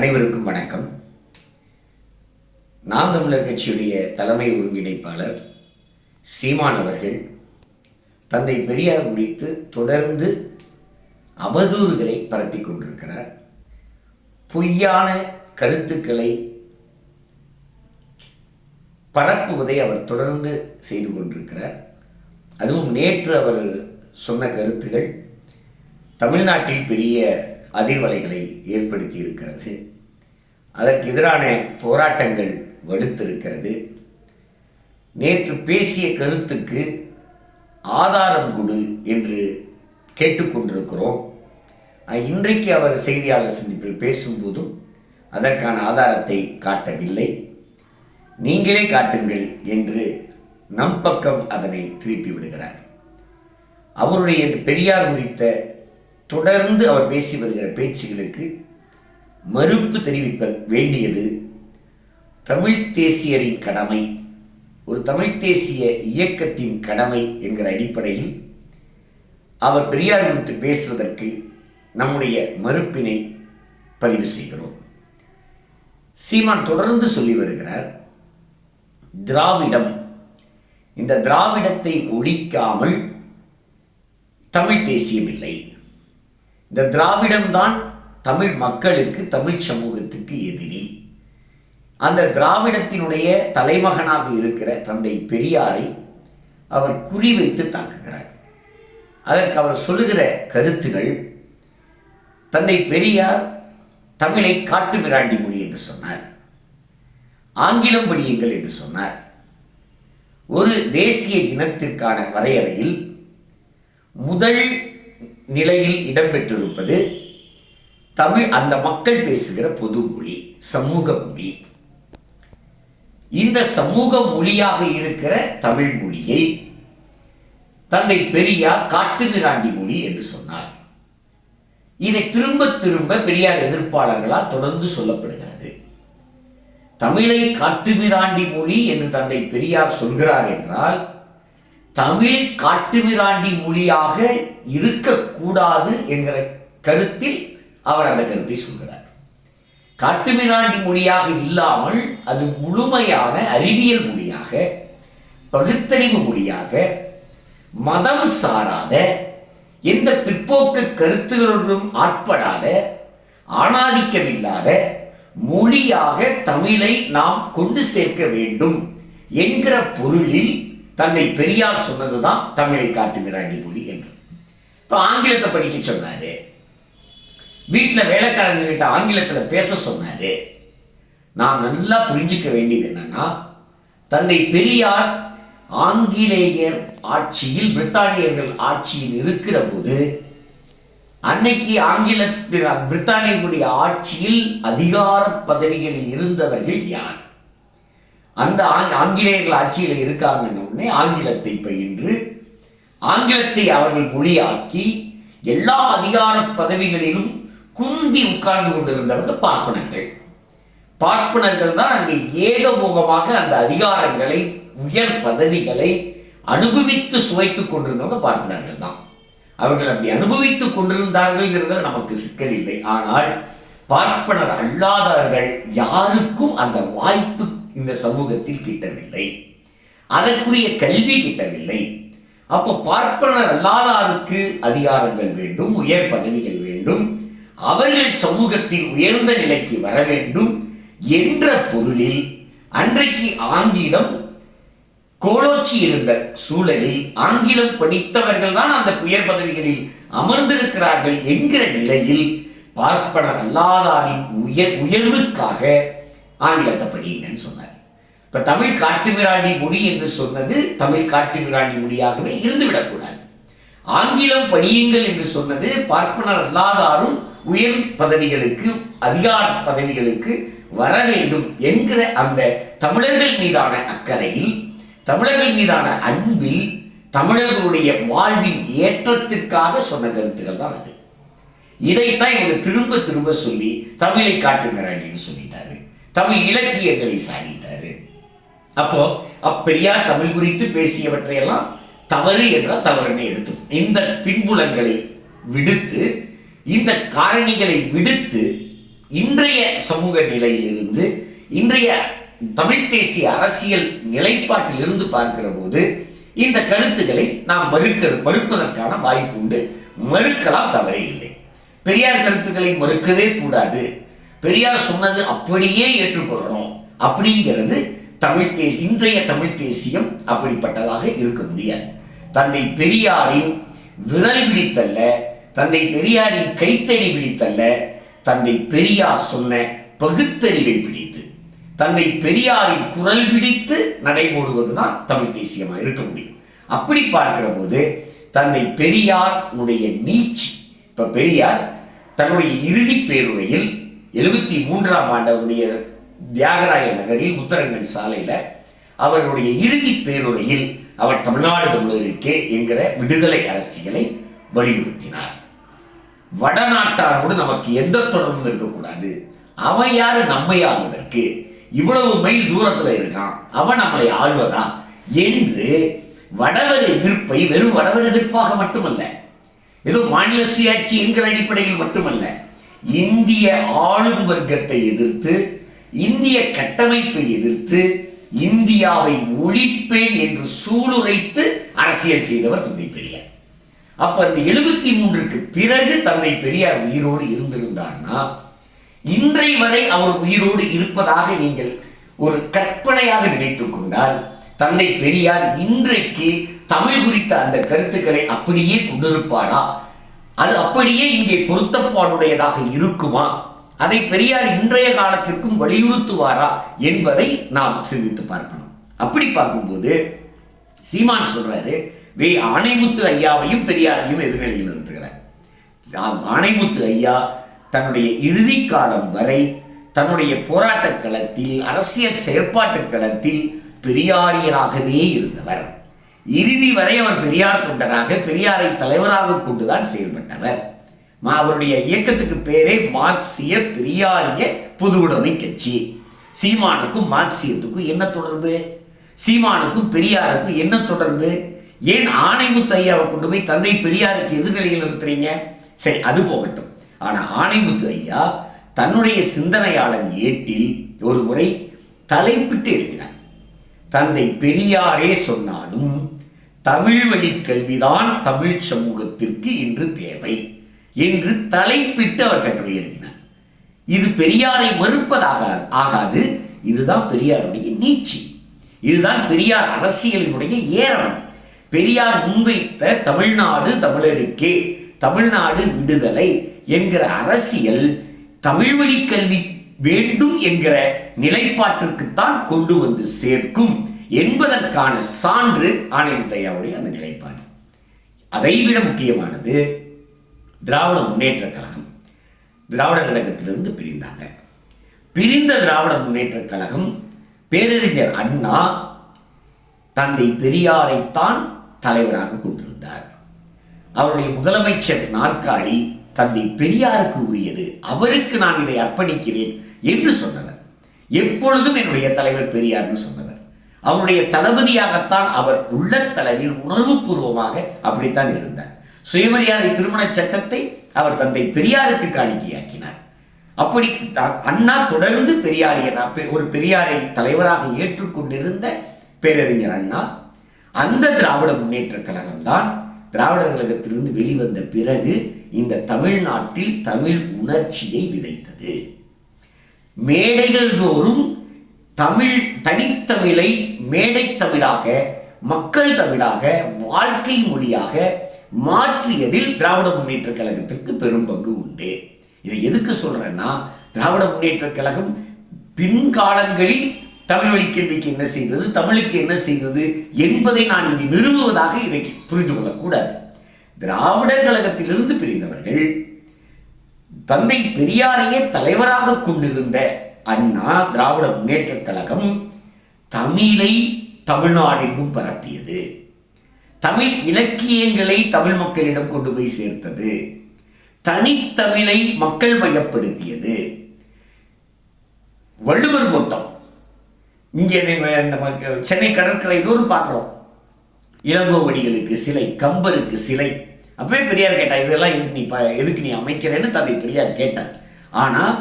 அனைவருக்கும் வணக்கம். நாம் தமிழர் கட்சியுடைய தலைமை ஒருங்கிணைப்பாளர் சீமான் அவர்கள் தந்தை பெரியார் குறித்து தொடர்ந்து அவதூறுகளை பரப்பி கொண்டிருக்கிறார். பொய்யான கருத்துக்களை பரப்புவதை அவர் தொடர்ந்து செய்து கொண்டிருக்கிறார். அதுவும் நேற்று அவர் சொன்ன கருத்துகள் தமிழ்நாட்டில் பெரிய அதிர்வலைகளை ஏற்படுத்தி இருக்கிறது அதற்கு எதிரான போராட்டங்கள் வலுத்திருக்கிறது. நேற்று பேசிய கருத்துக்கு ஆதாரம் கொடு என்று கேட்டுக்கொண்டிருக்கிறோம். இன்றைக்கு அவர் செய்தியாளர் சந்திப்பில் பேசும்போதும் அதற்கான ஆதாரத்தை காட்டவில்லை. நீங்களே காட்டுங்கள் என்று நம் பக்கம் அதனை திருப்பி விடுகிறார். அவருடைய பெரியார் குறித்த தொடர்ந்து அவர் பேசி வருகிற பேச்சுகளுக்கு மறுப்பு தெரிவிப்ப வேண்டியது தமிழ் தேசியரின் கடமை. ஒரு தமிழ் தேசிய இயக்கத்தின் கடமை என்கிற அடிப்படையில் அவர் பெரியார் குறித்து பேசுவதற்கு நம்முடைய மறுப்பினை பதிவு செய்கிறோம். சீமான் தொடர்ந்து சொல்லி வருகிறார் திராவிடம். இந்த திராவிடத்தை ஒழிக்காமல் தமிழ் தேசியம் இல்லை. இந்த திராவிடம்தான் தமிழ் மக்களுக்கு தமிழ் சமூகத்துக்கு எதிரி. அந்த திராவிடத்தினுடைய தலைமகனாக இருக்கிற தந்தை பெரியாரை அவர் குறிவைத்து தாக்குகிறார். அதற்கு அவர் சொல்லுகிற கருத்துகள் தந்தை பெரியார் தமிழை காட்டு மிராண்டி மொழி என்று சொன்னார். ஆங்கிலம் படியுங்கள் என்று சொன்னார். ஒரு தேசிய இனத்திற்கான வரையறையில் முதல் நிலையில் இடம்பெற்றிருப்பது தமிழ் அந்த மக்கள் பேசுகிற பொது மொழி சமூக மொழி. இந்த சமூக மொழியாக இருக்கிற தமிழ் மொழியை தந்தை பெரியார் காட்டு மிராண்டி மொழி என்று சொன்னார். இதை திரும்ப திரும்ப பெரியார் எதிர்ப்பாளர்களால் தொடர்ந்து சொல்லப்படுகிறது. தமிழை காட்டுமிராண்டி மொழி என்று தந்தை பெரியார் சொல்கிறார் என்றால் தமிழ் காட்டுமிராண்டி மொழியாக இருக்கக்கூடாது என்கிற கருத்தில் அவர் அந்த கருத்தை சொல்கிறார். காட்டுமிராண்டி மொழியாக இல்லாமல் அது முழுமையான அறிவியல் மொழியாக பகுத்தறிவு மொழியாக மதம் சாராத எந்த பிற்போக்கு கருத்துகளுடன் ஆட்படாத ஆணாதிக்கமில்லாத மொழியாக தமிழை நாம் கொண்டு சேர்க்க வேண்டும் என்கிற பொருளில் தந்தை பெரியார் சொன்னது தான் தமிழை காட்டு மிராண்டி மொழி என்று. இப்போ ஆங்கிலத்தை படிக்க சொன்னார். வீட்டில் வேலைக்காரங்கிட்ட ஆங்கிலத்தில் பேச சொன்னார். நான் நல்லா புரிஞ்சிக்க வேண்டியது என்னன்னா தந்தை பெரியார் ஆங்கிலேயர் ஆட்சியில் பிரித்தானியர்கள் ஆட்சியில் இருக்கிற போது அன்னைக்கு ஆங்கிலத்தில் பிரித்தானியர்களுடைய ஆட்சியில் அதிகார பதவிகளில் இருந்தவர்கள் யார்? அந்த ஆங்- ஆங்கிலேயர்கள் ஆட்சியில் இருக்காங்கன்னு உடனே ஆங்கிலத்தை பயின்று ஆங்கிலத்தை அவர்கள் மொழியாக்கி எல்லா அதிகார பதவிகளிலும் குந்தி உட்கார்ந்து கொண்டிருந்தவங்க பார்ப்பனர்கள். பார்ப்பனர்கள் தான் அங்கே ஏகமுகமாக அந்த அதிகாரங்களை உயர் பதவிகளை அனுபவித்து சுவைத்துக் கொண்டிருந்தவங்க பார்ப்பனர்கள் தான். அவர்கள் அப்படி அனுபவித்துக் கொண்டிருந்தார்கள்ங்கிறதுல நமக்கு சிக்கல் இல்லை. ஆனால் பார்ப்பனர் அல்லாதவர்கள் யாருக்கும் அந்த வாய்ப்பு இந்த சமூகத்தில் கிட்டவில்லை. அதற்குரிய கல்வி கிட்டவில்லை. அப்போ பார்ப்பனர் அல்லாதாருக்கு அதிகாரங்கள் வேண்டும் உயர் பதவிகள் வேண்டும். அவர்கள் சமூகத்தில் உயர்ந்த நிலைக்கு வர வேண்டும் என்ற பொருளில் அன்றைக்கு ஆங்கிலம் கோலோச்சி இருந்த சூழலில் ஆங்கிலம் படித்தவர்கள் தான் அந்த உயர் பதவிகளில் அமர்ந்திருக்கிறார்கள் என்கிற நிலையில் பார்ப்பனர் அல்லாதாரின் உயர் உயர்வுக்காக ஆங்கிலத்தை படியுங்கன்னு சொன்னார். இப்ப தமிழ் காட்டுமிராண்டி மொழி என்று சொன்னது தமிழ் காட்டுமிராண்டி மொழியாகவே இருந்துவிடக்கூடாது. ஆங்கிலம் படியுங்கள் என்று சொன்னது பார்ப்பனர் அல்லாதாரும் உயர் பதவிகளுக்கு அதிகார பதவிகளுக்கு வர வேண்டும் என்கிற அந்த தமிழர்கள் மீதான அக்கறையில் தமிழர்கள் மீதான அன்பில் தமிழர்களுடைய வாழ்வின் ஏற்றத்திற்காக சொன்ன கருத்துக்கள் தான் அது. இதைத்தான் இவங்க திரும்ப திரும்ப சொல்லி தமிழை காட்டுமிராண்டின்னு சொல்லிட்டாரு. தமிழ் இலக்கியங்களை சாரி அப்போ அப்பெரியார் தமிழ் குறித்து பேசியவற்றையெல்லாம் தவறு என்றால் தவறுன்னு எடுத்து இந்த பின்புலங்களை விடுத்து இந்த காரணிகளை விடுத்து இன்றைய சமூக நிலையிலிருந்து இன்றைய தமிழ் தேசிய அரசியல் நிலைப்பாட்டிலிருந்து பார்க்கிற போது இந்த கருத்துக்களை நாம் மறுக்க மறுப்பதற்கான வாய்ப்பு உண்டு. மறுக்கலாம் தவறே இல்லை. பெரியார் கருத்துக்களை மறுக்கவே கூடாது. பெரியார் சொன்னது அப்படியே ஏற்றுக்கொள்ளணும். அப்படிங்கிறது தமிழ் தேசி இன்றைய தமிழ் தேசியம் அப்படிப்பட்டதாக இருக்க முடியாது. தந்தை பெரியாரின் விரல் பிடித்தல்ல தந்தை பெரியாரின் கைத்தடி பிடித்தல்ல தந்தை பெரியார் சொன்ன பகுத்தறிவை பிடித்து தந்தை பெரியாரின் குரல் பிடித்து நடைபோடுவதுதான் தமிழ் தேசியமாக இருக்க முடியும். அப்படி பார்க்கிற போது தந்தை பெரியாருடைய நீச்சி இப்ப பெரியார் தன்னுடைய இறுதி பேருரையில் எழுபத்தி மூன்றாம் ஆண்டு அவருடைய தியாகராய நகரில் உத்தரங்கன் சாலையில அவருடைய இறுதி பேருரையில் அவர் தமிழ்நாடு தமிழருக்கே என்கிற விடுதலை அரசியலை வலியுறுத்தினார். வடநாட்டாரோடு நமக்கு எந்த தொடர்பும் இருக்கக்கூடாது. அவன் யாரு? நம்மை ஆள்வதற்கு. இவ்வளவு மைல் தூரத்துல இருக்கான். அவன் நம்மளை ஆள்வதா? என்று வடவர் எதிர்ப்பை வெறும் வடவர் எதிர்ப்பாக மட்டுமல்ல ஏதோ மாநில சுயாட்சி என்கிற அடிப்படையில் மட்டுமல்ல இந்திய ஆளும் வர்க்கத்தை எதிர்த்து இந்திய கட்டமைப்பை எதிர்த்து இந்தியாவை ஒழிப்பேன் என்று சூளுரைத்து அரசியல் செய்தவர் தந்தை பெரியார். அப்ப அந்த எழுபத்தி மூன்றுக்கு பிறகு தந்தை பெரியார் உயிரோடு இருந்திருந்தார்னா இன்றை வரை அவர் உயிரோடு இருப்பதாக நீங்கள் ஒரு கற்பனையாக நினைத்துக் கொண்டால் தந்தை பெரியார் இன்றைக்கு தமிழ் குறித்த அந்த கருத்துக்களை அப்படியே கொண்டிருப்பாரா? அது அப்படியே இங்கே பொருத்தப்பாடுடையதாக இருக்குமா? அதை பெரியார் இன்றைய காலத்திற்கும் வலியுறுத்துவாரா என்பதை நாம் சிந்தித்து பார்க்கணும். அப்படி பார்க்கும்போது சீமான் சொல்றாரு வே ஆணைமுத்து ஐயாவையும் பெரியாரையும் எதிர்நிலையில் நிறுத்துகிறார் ஆணைமுத்து ஐயா தன்னுடைய இறுதி காலம் வரை தன்னுடைய போராட்டக் களத்தில் அரசியல் செயற்பாட்டுக் களத்தில் பெரியாரியராகவே இருந்தவர். இறுதி வரை அவர் பெரியார் தொண்டராக பெரியாரை தலைவராக கொண்டுதான் செயல்பட்டவர். அவருடைய இயக்கத்துக்கு பேரே மார்க்சிய பெரியாரிய பொதுவுடைமை கட்சி சீமானுக்கும் மார்க்சியத்துக்கும் என்ன தொடர்பு? சீமானுக்கும் பெரியாருக்கும் என்ன தொடர்பு? ஏன் ஆணைமுத்து ஐயாவை கொண்டு போய் தந்தை பெரியாருக்கு எதிர்நிலையில் நிறுத்துறீங்க? சரி அது போகட்டும். ஆனால் ஆணைமுத்து ஐயா தன்னுடைய சிந்தனையாளன் ஏட்டில் ஒரு முறை தலைப்பிட்டு எழுதினார். தந்தை பெரியாரே சொன்னாலும் தமிழ் வழி கல்விதான் தமிழ் சமூகத்திற்கு இன்று தேவை. என்று தலைப்பிட்டு அவர் கட்டுரை எழுதினார். இது பெரியாரை மறுப்பதாக ஆகாது. இதுதான் பெரியாருடைய நீச்சி. இதுதான் பெரியார் அரசியலினுடைய ஏரணம். பெரியார் முன்வைத்த தமிழ்நாடு தமிழருக்கே தமிழ்நாடு விடுதலை என்கிற அரசியல் தமிழ் வழி கல்வி வேண்டும் என்கிற நிலைப்பாட்டிற்குத்தான் கொண்டு வந்து சேர்க்கும் என்பதற்கான சான்று ஆணையத்தையாவுடைய அந்த நிலைப்பாடு. அதைவிட முக்கியமானது திராவிட முன்னேற்ற கழகம். திராவிட கழகத்திலிருந்து பிரிந்தாங்க. பிரிந்த திராவிட முன்னேற்ற கழகம் பேரறிஞர் அண்ணா தந்தை பெரியாரைத்தான் தலைவராக கொண்டிருந்தார். அவருடைய முதலமைச்சர் நாற்காலி தந்தை பெரியாருக்கு உரியது. அவருக்கு நான் இதை அர்ப்பணிக்கிறேன் என்று சொன்னவர். எப்பொழுதும் என்னுடைய தலைவர் பெரியார்னு சொன்னவர். அவருடைய தளபதியாகத்தான் அவர் உள்ள தலைவில் உணர்வுபூர்வமாக அப்படித்தான் இருந்தார். சுயமரியாதை திருமண சட்டத்தை அவர் தந்தை பெரியாருக்கு காணிக்கையாக்கினார். அப்படி த- அண்ணா தொடர்ந்து பெரியாரியர் ஒரு பெரியாரை தலைவராக ஏற்றுக்கொண்டிருந்த பேரறிஞர் அண்ணா அந்த திராவிட முன்னேற்ற கழகம்தான் திராவிட கழகத்திலிருந்து வெளிவந்த பிறகு இந்த தமிழ்நாட்டில் தமிழ் உணர்ச்சியை விதைத்தது. மேடைகள் தோறும் தமிழ் தனித்தமிழை மேடை தமிழாக மக்கள் தமிழாக வாழ்க்கை மொழியாக மாற்றியதில் திராவிட முன்னேற்ற கழகத்திற்கு பெரும் பங்கு உண்டு. இதை எதுக்கு சொல்றேன்னா திராவிட முன்னேற்ற கழகம் பின்காலங்களில் தமிழ் வழி என்ன செய்தது தமிழுக்கு என்ன செய்தது என்பதை நான் இங்கு நிறுவுவதாக இதை புரிந்து கொள்ளக்கூடாது. திராவிடர் கழகத்திலிருந்து பிரிந்தவர்கள் தந்தை பெரியாரையே தலைவராக கொண்டிருந்த அண்ணா திராவிட முன்னேற்றக் கழகம் தமிழை தமிழ்நாடெங்கும் பரப்பியது. தமிழ் இலக்கியங்களை தமிழ் மக்களிடம் கொண்டு போய் சேர்த்தது. தனித்தமிழை மக்கள் மையப்படுத்தியது. வள்ளுவர் கூட்டம் இங்கே சென்னை கடற்கரை தூரம் பார்க்குறோம். இளங்கோவடிகளுக்கு சிலை கம்பருக்கு சிலை. அப்பவே பெரியார் கேட்டார் இதெல்லாம் எதுக்கு நீ ப எதுக்கு நீ அமைக்கிறேன்னு தந்தை பெரியார் கேட்டார். ஆனால்